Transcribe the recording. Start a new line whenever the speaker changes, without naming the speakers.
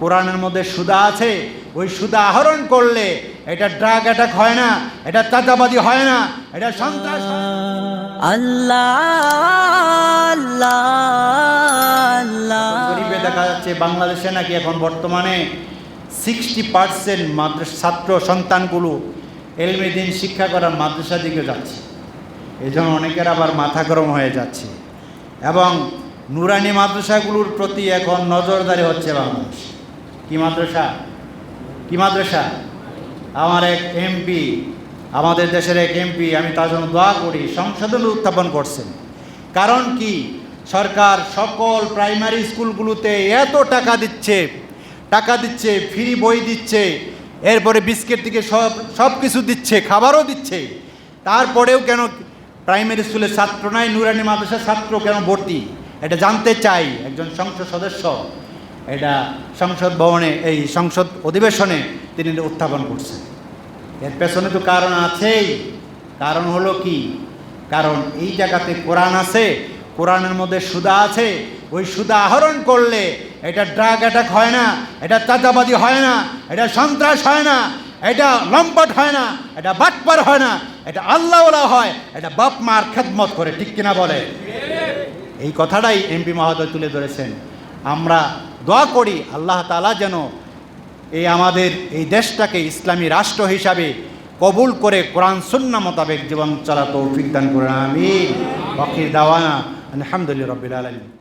কোরআনের মধ্যে সুদা আছে ওই সুদা আহরণ করলে এটা ড্রাগ অ্যাটাক হয় না এটা চাঁদাবাদি হয় না এটা সন্ত্রাস।
আল্লাহ আল্লাহ আল্লাহ
গরিবে দেখা যাচ্ছে বাংলাদেশে নাকি এখন বর্তমানে সিক্সটি পার্সেন্ট মাদ্রাসা ছাত্র সন্তানগুলো এলমেদিন শিক্ষা করার মাদ্রাসা দিকে যাচ্ছে। এই জন্য অনেকের আবার মাথা গরম হয়ে যাচ্ছে। এবং নুরানি মাদ্রাসাগুলোর প্রতি এখন নজরদারি হচ্ছে বাংলাদেশ। কি মাদ্রাসা? কি মাদ্রাসা? আমার এক এমপি আমাদের দেশের এক এমপি আমি তার জন্য দোয়া করি, সংশোধন উত্থাপন করছেন। কারণ কি? সরকার সকল প্রাইমারি স্কুলগুলোতে এত টাকা দিচ্ছে টাকা দিচ্ছে, ফ্রি বই দিচ্ছে, এরপরে বিস্কিট থেকে সব সব কিছু দিচ্ছে, খাবারও দিচ্ছে। তারপরেও কেন প্রাইমারি স্কুলের ছাত্র নাই? নুরানি মাদ্রাসার ছাত্র কেন ভর্তি? এটা জানতে চাই, একজন সংসদ সদস্য। এটা সংসদ ভবনে, এই সংসদ অধিবেশনে তিনি উত্থাপন করছেন। এর পেছনে তো কারণ আছেই। কারণ হলো কি? কারণ এই জায়গাতে কোরআন আছে, কোরআনের মধ্যে সুদা আছে। ওই সুদা আহরণ করলে এটা ড্রাগ অ্যাটাক হয় না, এটা চাঁদাবাদি হয় না, এটা সন্ত্রাস হয় না, এটা লম্পট হয় না, এটা বাটপার হয় না, এটা আল্লাহওয়ালা হয়, এটা বাপ মার খেদমত করে, ঠিক কিনা বলে? এই কথাটাই এমপি মহোদয় তুলে ধরেছেন। আমরা দোয়া করি আল্লাহ তালা যেন এই আমাদের এই দেশটাকে ইসলামী রাষ্ট্র হিসাবে কবুল করে কোরআন সুন্না মোতাবেক জীবন চলা তৌফিক দান করে আমি বকির দাওয়ানা আলহামদুলিল্লাহ রবিল আলমী